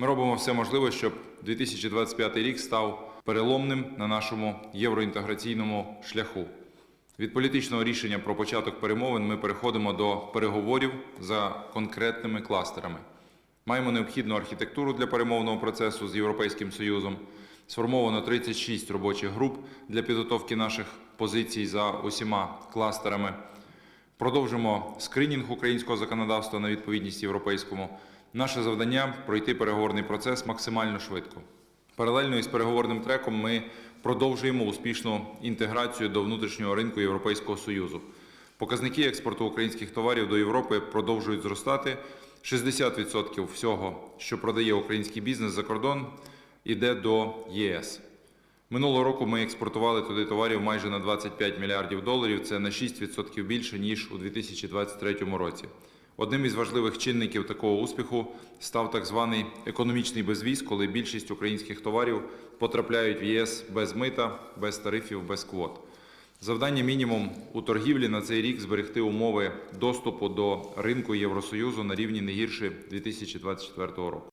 Ми робимо все можливе, щоб 2025 рік став переломним на нашому євроінтеграційному шляху. Від політичного рішення про початок перемовин ми переходимо до переговорів за конкретними кластерами. Маємо необхідну архітектуру для перемовного процесу з Європейським Союзом. Сформовано 36 робочих груп для підготовки наших позицій за усіма кластерами. Продовжимо скринінг українського законодавства на відповідність європейському. Наше завдання пройти переговорний процес максимально швидко. Паралельно із переговорним треком ми продовжуємо успішну інтеграцію до внутрішнього ринку Європейського Союзу. Показники експорту українських товарів до Європи продовжують зростати. 60% всього, що продає український бізнес за кордон, іде до ЄС. Минулого року ми експортували туди товарів майже на 25 мільярдів доларів. Це на 6% більше ніж у 2023 році. Одним із важливих чинників такого успіху став так званий економічний безвіз, коли більшість українських товарів потрапляють в ЄС без мита, без тарифів, без квот. Завдання мінімум у торгівлі на цей рік зберегти умови доступу до ринку Євросоюзу на рівні не гірше 2024 року.